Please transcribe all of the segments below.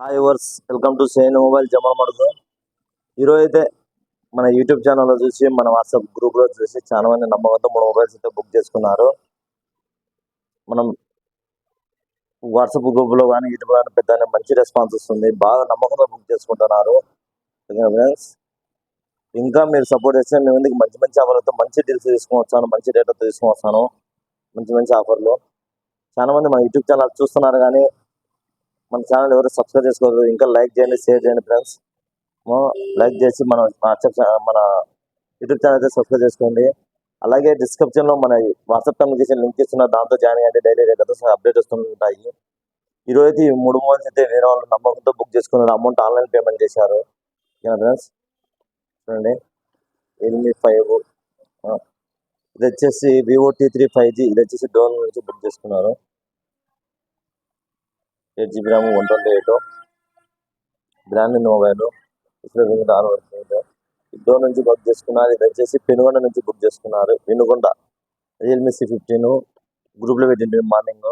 Hi వర్స్ welcome to సేన్ mobile జమా మడుగు ఈరోజు అయితే మన యూట్యూబ్ ఛానల్లో చూసి మన వాట్సాప్ గ్రూప్లో చూసి చాలా మంది నమ్మకంతో మూడు మొబైల్స్ అయితే బుక్ చేసుకున్నారు. మనం వాట్సాప్ గ్రూప్లో కానీ యూట్యూబ్ కానీ పెద్ద మంచి రెస్పాన్స్ వస్తుంది. బాగా నమ్మకంతో బుక్ చేసుకుంటున్నారు. ఫ్రెండ్స్ ఇంకా మీరు సపోర్ట్ చేస్తే మేము ఇందుకు మంచి మంచి ఆఫర్లతో మంచి డీల్స్ తీసుకొని వచ్చాను మంచి రేట్లతో తీసుకొని వస్తాను మంచి మంచి ఆఫర్లు చాలా మంది మన యూట్యూబ్ ఛానల్ చూస్తున్నారు కానీ మన ఛానల్ ఎవరు సబ్స్క్రైబ్ చేసుకోరు ఇంకా లైక్ చేయండి షేర్ చేయండి ఫ్రెండ్స్ లైక్ చేసి మన వాట్సాప్ మన యూట్యూబ్ ఛానల్ అయితే సబ్స్క్రైబ్ చేసుకోండి. అలాగే డిస్క్రిప్షన్లో మన వాట్సాప్ కమ్యూనికేషన్ లింక్ ఇస్తున్న దాంతో జాయిన్ అయ్యండి డైలీ రేట్ అప్డేట్ వస్తుంటాయి ఈ రోజు అయితే ఈ మూడు మొబైల్స్ అయితే వేరే వాళ్ళు నమ్మకంతో బుక్ చేసుకున్నారు. అమౌంట్ ఆన్లైన్ పేమెంట్ చేశారు. ఓకేనా ఫ్రెండ్స్ చూడండి. రియల్మీ ఫైవ్ ఇది వచ్చేసి Vivo T three five G ఇది వచ్చేసి డోన్ నుంచి బుక్ చేసుకున్నారు. Eight GB RAM one twenty eight brand mobile display ఆరు ఇద్దరు డోర్ నుంచి బుక్ చేసుకున్నారు ఇది వచ్చేసి పెనుగొండ నుంచి బుక్ చేసుకున్నారు పెనుగొండ రియల్మీ సి ఫిఫ్టీన్ గ్రూప్లో పెట్టింది మార్నింగ్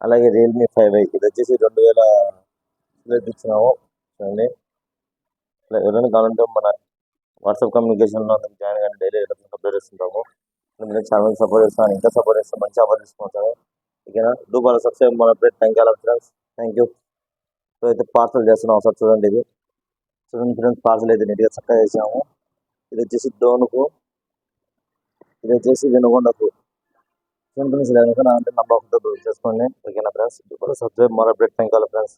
అలాగే రియల్మీ ఫైవ్ ఐ ఇది వచ్చేసి రెండు వేల ఇచ్చినాము చూడండి. ఎవరైనా కావాలంటే మన వాట్సాప్ కమ్యూనికేషన్లో జాయిన్ కానీ డైలీ అప్డేట్ ఇస్తుంటాము మీరు చాలా సపోర్ట్ చేస్తాను ఇంకా సపోర్ట్ చేస్తాను మంచి సపోర్ట్ తీసుకుంటాను ఓకేనా? డూ సబ్స్క్రైబ్ మన update thank you friends thank you so అయితే పార్సల్ చేస్తున్నాం ఒకసారి చూడండి ఇది. చూడండి ఫ్రెండ్స్ పార్సల్ అయితే నీట్గా చక్కగా చేసాము. ఇది వచ్చేసి డోనుకు ఇది వచ్చేసి వినుగొండకు చూడండి ఫ్రెండ్స్ ఇది కనుక అంటే నమ్మకంతో చేసుకోండి. ఓకేనా ఫ్రెండ్స్ సబ్స్క్రైబ్ మన అప్డేట్ థ్యాంక్ యూ ఫ్రెండ్స్